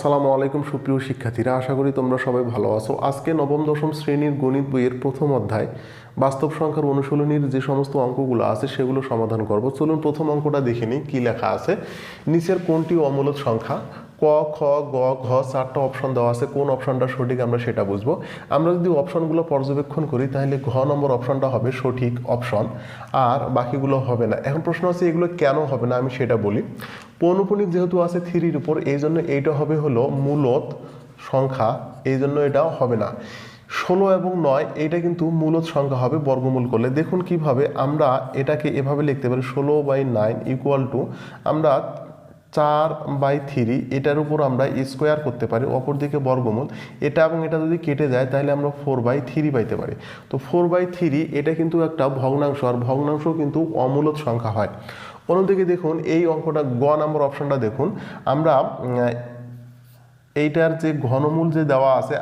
আসসালামু আলাইকুম সুপ্রিয় শিক্ষার্থীরা, আশা করি তোমরা সবাই ভালো আছো। আজকে নবম, দশম শ্রেণির গণিত বইয়ের প্রথম অধ্যায় বাস্তব সংখ্যার অনুশীলনীর যে সমস্ত অঙ্কগুলো আছে সেগুলো সমাধান করব। চলুন প্রথম অঙ্কটা দেখে নিই, কী লেখা আছে? নিচের কোনটি অমূলত সংখ্যা? ক, খ, গ, ঘ চারটা অপশন দেওয়া আছে। কোন অপশনটা সঠিক আমরা সেটা বুঝব। আমরা যদি অপশনগুলো পর্যবেক্ষণ করি, তাহলে ঘ নম্বর অপশনটা হবে সঠিক অপশন আর বাকিগুলো হবে না। এখন প্রশ্ন আছে, এগুলো কেন হবে না? আমি সেটা বলি। পৌনপুনিক যেহেতু আছে থ্রির উপর, এই জন্য এইটা হবে হলো মূলত সংখ্যা, এই জন্য এটাও হবে না। ষোলো এবং নয় এটা কিন্তু মূলত সংখ্যা হবে বর্গমূল করলে। দেখুন কীভাবে আমরা এটাকে এভাবে লিখতে পারি, ষোলো বাই নাইন ইকুয়াল টু আমরা চার বাই থ্রি এটার উপর আমরা স্কোয়ার করতে পারি, অপরদিকে বর্গমূল। এটা এবং এটা যদি কেটে যায়, তাহলে আমরা ফোর বাই থ্রি পাইতে পারি। তো ফোর বাই থ্রি এটা কিন্তু একটা ভগ্নাংশ, আর ভগ্নাংশ কিন্তু অমূলত সংখ্যা হয়। অন্যদিকে দেখুন, এই অঙ্কটা গ নাম্বার অপশানটা দেখুন। আমরা এইটার যে ঘনমূল যে দেওয়া আছে,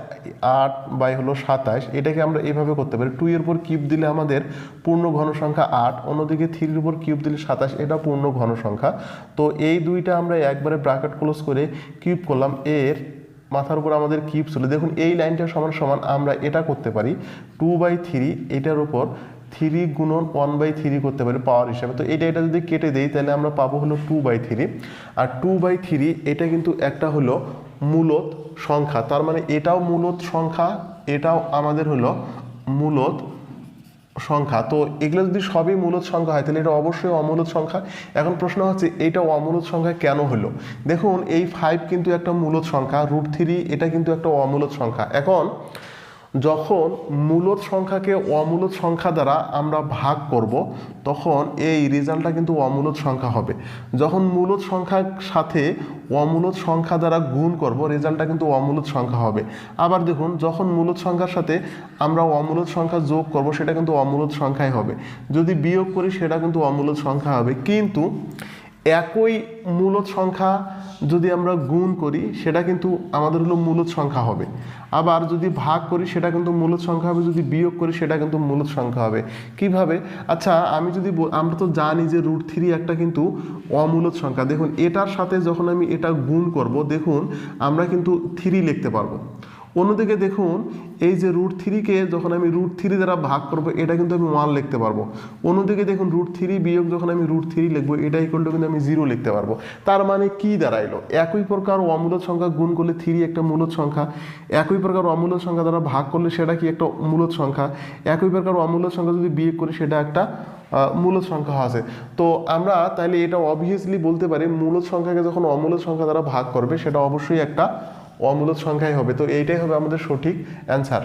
আট বাই হলো সাতাশ, এটাকে আমরা এইভাবে করতে পারি। টু এর উপর কিউব দিলে আমাদের পূর্ণ ঘন সংখ্যা আট, অন্যদিকে থ্রির উপর কিউব দিলে সাতাশ, এটা পূর্ণ ঘন সংখ্যা তো এই দুইটা আমরা একবারে ব্র্যাকেট ক্লোজ করে কিউব করলাম। এর মাথার উপর আমাদের কিউব ছিল। দেখুন, এই লাইনটা সমান সমান আমরা এটা করতে পারি। টু বাই থ্রি এটার উপর থ্রি গুণন ওয়ান বাই থ্রি করতে পারি পাওয়ার হিসাবে। তো এটা এটা যদি কেটে দেই, তাহলে আমরা পাবো হলো টু বাই থ্রি আর টু বাই থ্রি এটা কিন্তু একটা হলো মূলত সংখ্যা। তার মানে এটাও মূলত সংখ্যা, এটাও আমাদের হলো মূলত সংখ্যা। তো এগুলো যদি সবই মূলত সংখ্যা হয়, তাহলে এটা অবশ্যই অমূলত সংখ্যা। এখন প্রশ্ন হচ্ছে, এটা অমূলত সংখ্যা কেন হলো? দেখুন, এই ফাইভ কিন্তু একটা মূলত সংখ্যা রুট থ্রি এটা কিন্তু একটা অমূলত সংখ্যা। এখন যখন মূলত সংখ্যাকে অমূলত সংখ্যা দ্বারা আমরা ভাগ করব, তখন এই রেজাল্টটা কিন্তু অমূলত সংখ্যা হবে। যখন মূলত সংখ্যার সাথে অমূলত সংখ্যা দ্বারা গুণ করব, রেজাল্টটা কিন্তু অমূলত সংখ্যা হবে। আবার দেখুন, যখন মূলত সংখ্যার সাথে আমরা অমূলত সংখ্যা যোগ করব, সেটা কিন্তু অমূলত সংখ্যাই হবে। যদি বিয়োগ করি, সেটা কিন্তু অমূলত সংখ্যা হবে। কিন্তু একই মূলত সংখ্যা যদি আমরা গুণ করি, সেটা কিন্তু আমাদের হলো মূলত সংখ্যা হবে। আবার যদি ভাগ করি, সেটা কিন্তু মূলত সংখ্যা হবে। যদি বিয়োগ করি, সেটা কিন্তু মূলত সংখ্যা হবে। কীভাবে? আচ্ছা আমি যদি আমরা তো জানি যে রুট থ্রি একটা কিন্তু অমূলত সংখ্যা। দেখুন, এটার সাথে যখন আমি এটা গুণ করব, দেখুন, আমরা কিন্তু থ্রি লিখতে পারব। অন্যদিকে দেখুন, এই যে রুট থ্রিকে যখন আমি রুট থ্রি দ্বারা ভাগ করব, এটা কিন্তু আমি ওয়ান লিখতে পারব। অন্যদিকে দেখুন রুট থ্রি বিয়োগ যখন আমি রুট থ্রি লিখব, এটা ইকুয়াল কিন্তু আমি জিরো লিখতে পারব। তার মানে কি দাঁড়াইলো? একই প্রকার অমূলত সংখ্যা গুণ করলে থ্রি একটা মূলত সংখ্যা। একই প্রকার অমূলত সংখ্যা দ্বারা ভাগ করলে সেটা কি একটা মূলত সংখ্যা? একই প্রকার অমূলত সংখ্যা যদি বিয়োগ করি, সেটা একটা মূলত সংখ্যা আছে। তো আমরা তাহলে এটা অবভিয়াসলি বলতে পারি মূলত সংখ্যাকে যখন অমূলত সংখ্যা দ্বারা ভাগ করবে, সেটা অবশ্যই একটা অমূলত সংখ্যাই হবে। তো এইটাই হবে আমাদের সঠিক অ্যান্সার